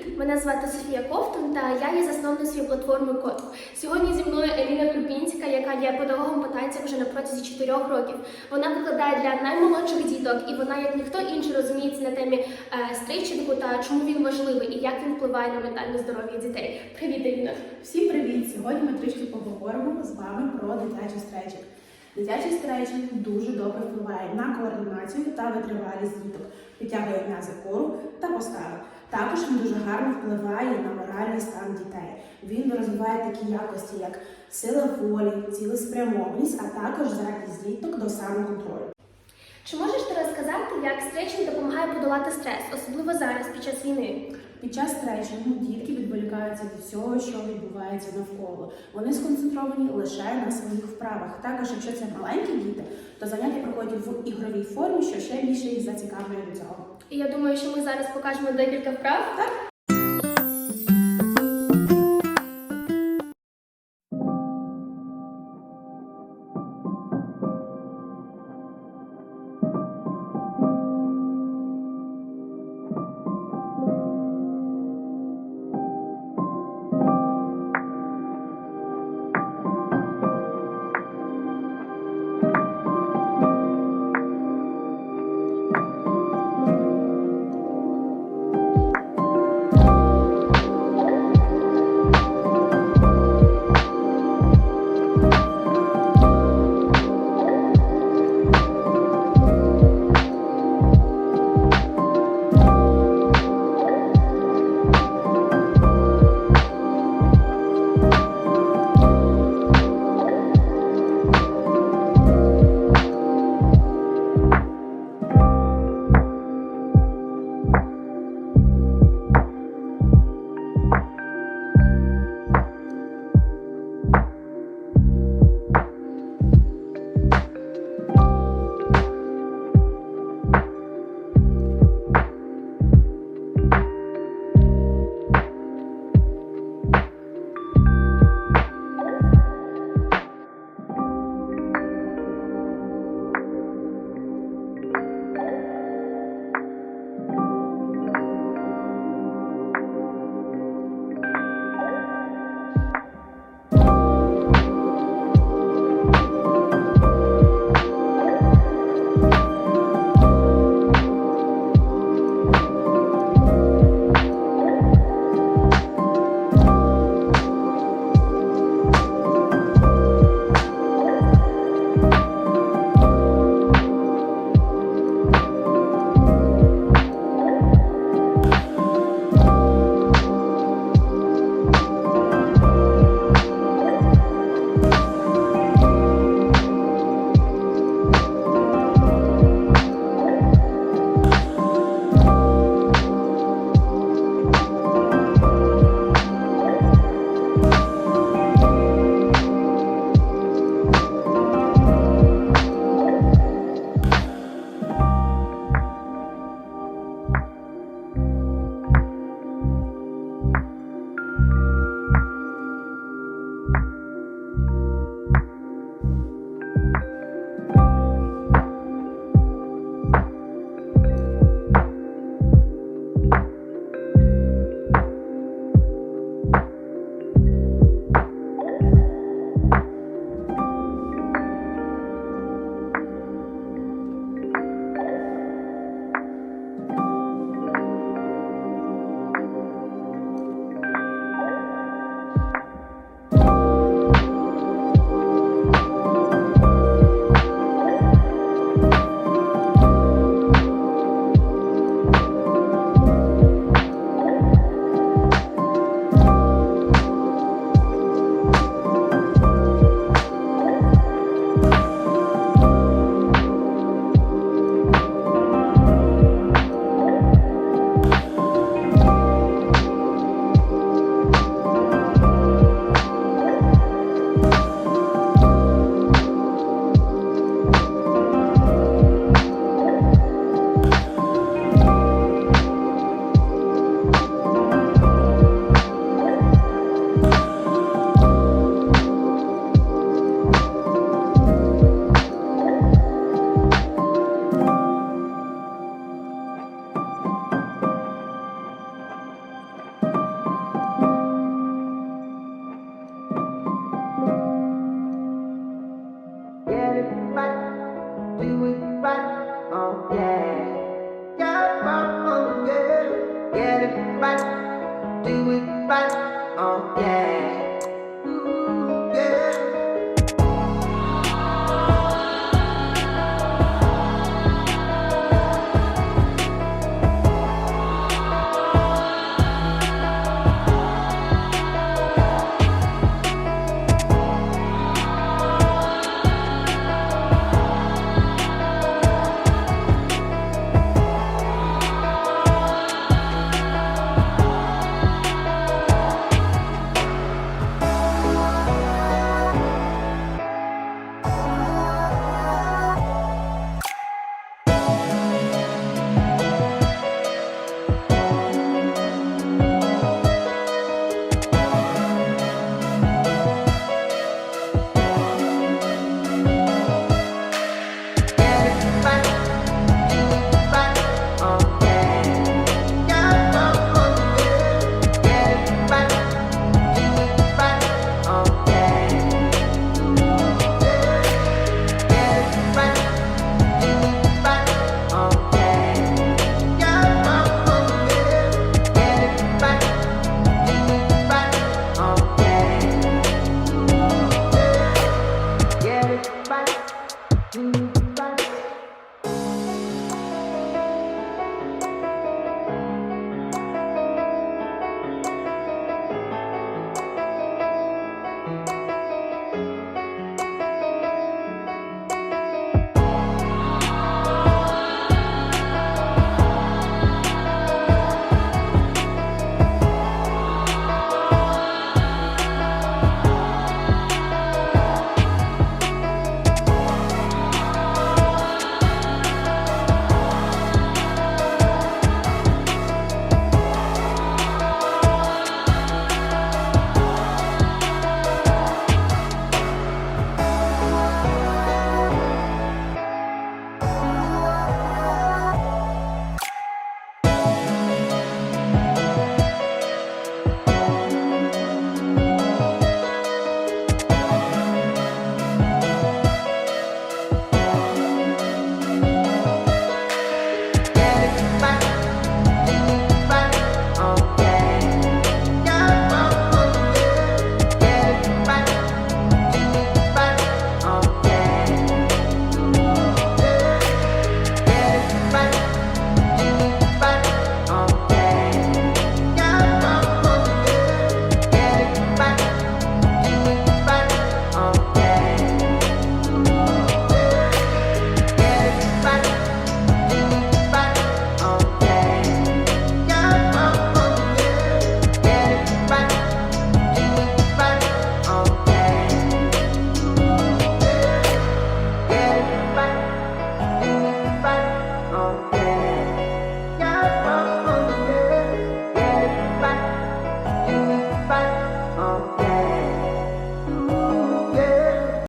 Привіт! Мене звати Софія Ковтун та я є засновницею платформи Код. Сьогодні зі мною Еліна Крупінська, яка є педагогом по танцях вже на протязі 4 років. Вона викладає для наймолодших діток, і вона, як ніхто інший, розуміється на темі е, стрейчингу та чому він важливий і як він впливає на ментальне здоров'я дітей. Привіт, Еліна! Всім привіт! Сьогодні ми трішки поговоримо з вами про дитячий стретчинг. Дитячий стретчинг дуже добре впливає на координацію та витривалість діток, підтягує м'язи кору та постави. Також він дуже гарно впливає на моральний стан дітей. Він розвиває такі якості, як сила волі, цілеспрямованість, а також здатність діток до самоконтролю. Чи можеш ти розказати, як стречень допомагає подолати стрес, особливо зараз під час війни? Під час стретчингу дітки відволікаються від всього, що відбувається навколо. Вони сконцентровані лише на своїх вправах. Також, якщо це маленькі діти, то заняття проходять в ігровій формі, що ще більше їх зацікавлює до цього. І я думаю, що ми зараз покажемо декілька вправ. Так. it right, do it right.